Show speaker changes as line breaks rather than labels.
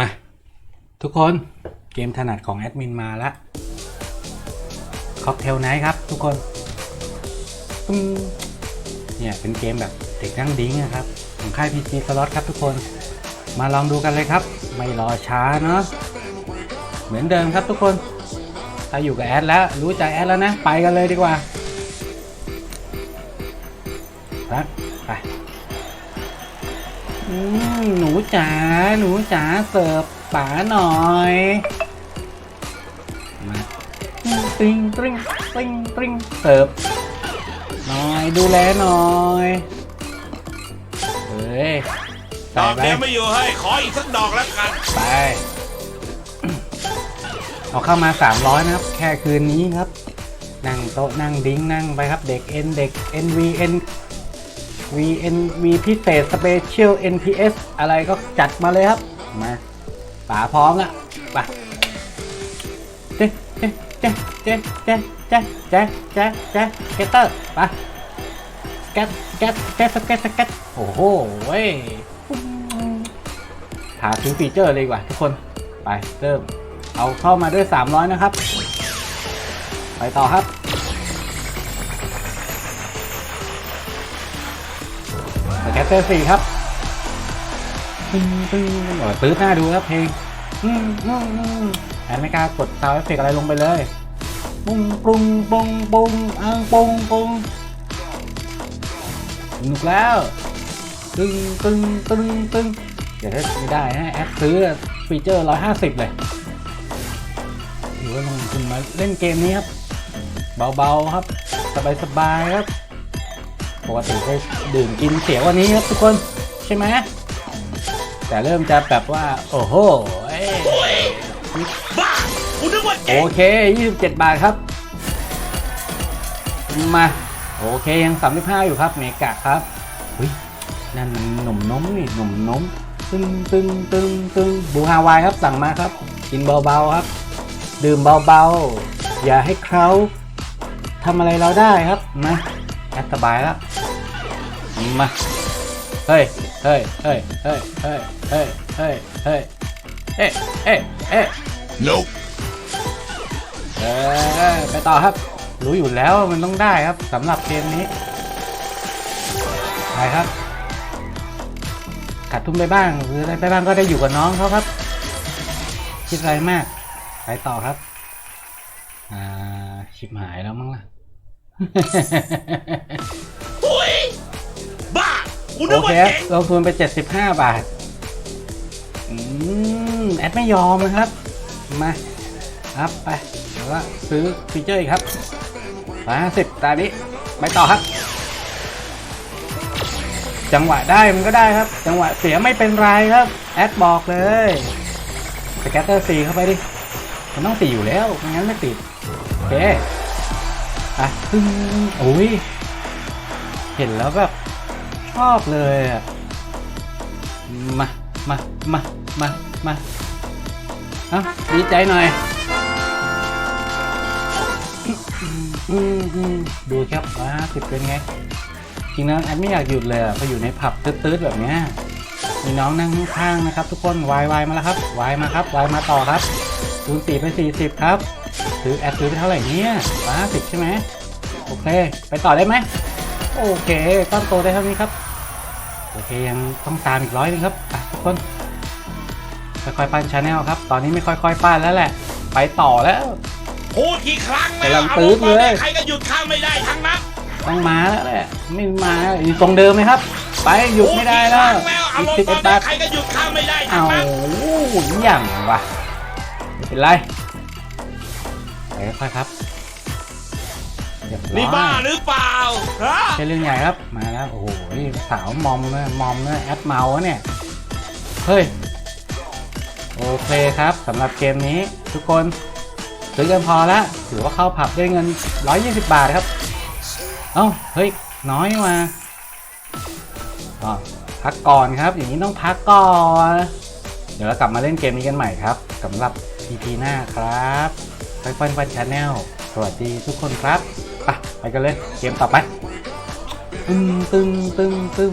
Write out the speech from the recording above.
มา ทุกคนเกมถนัดของแอดมินมาแล้วค็อกเทลไนท์ครับทุกคนเนี่ยเป็นเกมแบบเด็กนั่งดิ้งนะครับ ของค่าย PC Slot ครับทุกคนมาลองดูกันเลยครับ ไม่รอช้าเนาะเหมือนเดิมครับทุกคนถ้าอยู่กับแอดแล้วรู้ใจแอดแล้วนะ ไปกันเลยดีกว่าครับ อืมหนูจ๋าหนูจ๋าเสิร์ฟป๋าหน่อยมาตริงตริงตริงตริงเสิร์ฟหน่อยดูแลหน่อยเฮ้ย
ด
ใส่
อก
ไป
เดียวไม่อยู่ให้ขออีกสักดอกแล้วกัน
ไปเอาเข้ามา 300 นะครับ แค่คืนนี้ครับ นั่งโต๊ะนั่งดิ้งนั่งไปครับ เด็ก N เด็ก NVN VNV พิเศษ Special NPS อะไรก็จัดมาเลยครับ มาป๋าพร้อมละไปเจ๊เจ๊เจ๊เจ๊เจ๊เจ๊เจ๊เจ๊เจ๊เกตเตอร์ไปสเก็ตสเก็ตสเก็ตสเก็ตสเก็ตโอ้โหเว้ยหาซื้อฟีเจอร์เลยดีกว่าทุกคน ไปเริ่ม เอาเข้ามาด้วย 300 นะครับ ไปต่อครับ แกตเตอร์สี่ครับตึ้งตึ้งตื้อหน้าดูครับเพลงอืมอืมอืมแอนไม่กล้ากดซาวด์เอฟเฟกอะไรลงไปเลยปุ้งปุ้งปุ้งปุ้งอังปุ้งปุ้งสนุกแล้วตึ้งตึ้งตึ้งตึ้งเดี๋ยวถ้าไม่ได้นะแอปซื้อฟีเจอร์150เลยถือว่าลงทุนมาเล่นเกมนี้ครับ เบาๆครับ สบายๆครับ ปกติได้ดื่มกินเสียกวันนี้ครับทุกคนใช่ไหมแต่เริ่มจะแบบว่า โอ้โหเอ้ย
บ้ากูนึกว่า
โอ
เจ๋ง
เค 27 บาทครับ มา โอเคยัง 35 อยู่ครับเมกะครับเฮ้ยนั่นมันหนุ่มน้มนี่หนุ่มน้มตึงตึงตึงตึงบูฮาวายครับสั่งมาครับ กินเบาๆครับ ดื่มเบาๆ อย่าให้เขาทำอะไรเราได้ครับมาแอดสบายแล้ว มา เฮ้ย เฮ้ย เฮ้ย เฮ้ย เฮ้ย เฮ้ย เฮ้ย เฮ้ย เอ๊ะ เอ๊ะ เอ๊ะ
Nope
เออไปต่อครับ รู้อยู่แล้วว่ามันต้องได้ครับสำหรับเกมนี้ไปครับขาดทุนไปบ้างหรืออะไรไปบ้างก็ได้อยู่กับน้องเขาครับ คิดอะไรมาก ไปต่อครับ อ่าชิบหายแล้วมั้งล่ะ
อุ้ย บ้ากูนึ
โอก
ว่า
เค
เจ๋ง
ลงทุนไป 75 บาท อืม แอดไม่ยอมนะครับ มาครับไปแล้วก็ซื้อฟีเจอร์อีกครับร้อยห้าสิบตานี้ไปต่อครับ จังหวะได้มันก็ได้ครับ จังหวะเสียไม่เป็นไรครับ แอดบอกเลยสแกตเตอร์สี่เข้าไปดิ มันต้องสี่อยู่แล้วไม่งั้นไม่ติด โอเค อะซึ่งโอ้ย เห็นแล้วแบบ ชอบเลยอะ มา มา มา มา มาเอ้าดีใจหน่อยอืมอืมดูครับว่าสิบเป็นไง จริงนะแอดไม่อยากหยุดเลยพออยู่ในผับตืดๆแบบเนี้ยมีน้องนั่งข้างๆนะครับ ทุกคนวายวายมาแล้วครับวายมาครับวายมาต่อครับคูณสี่ไปสี่สิบครับซื้อแอดซื้อไปเท่าไหร่เนี่ยว้าสิบใช่ไหมโอเค ไปต่อได้ไหมโอเคต้นโตได้เท่านี้ครับ โอเคยังต้องตามอีกร้อยหนึงครับอะทุกคนค่อยๆปั้นชาแนลครับ ตอนนี้ไม่ค่อยๆปั้นแล้วแหละ ไปต่อแล้ว
พูดกี่ครั้งแล้ว
กำลัง
เอา
ตื้อ
มา
เลย
ใครก็หยุดข้างไม่ได้ทั้งนั้น
ต้องมาแล้วแหละไม่มาอยู่ตรงเดิมไหมครับ ไปหยุดไม่ได้แล้ว
พูกี่ครั้งแล้วเอา
อีก
ลง
สิบเอ็ดบาท
มาใครก็หยุดข้างไม่ได้ทั้
เอา
งนั้น
อย่างวะไม่เป็นไรไปค่อยๆครับเรียบร้
นี่บ้า
อย
หรือเปล่าฮะ
ใช่เรื่องใหญ่ครับ มาแล้วโอ้โหนี่สาวมอมนะมอมนะแอดเมาส์เนี่ย เฮ้ย โอเคครับสำหรับเกมนี้ทุกคนซื้อกันพอแล้วถือว่าเข้าผับด้วยเงิน 120 บาทครับ เอ้า เฮ้ย น้อยมาอ๋อพักก่อนครับ อย่างนี้ต้องพักก่อน เดี๋ยวเรากลับมาเล่นเกมนี้กันใหม่ครับสำหรับ EP หน้าครับไฟฟันฟันชาแนล สวัสดีทุกคนครับ ไปไปกันเลย เกมต่อไป ตึงตึงตึงตึง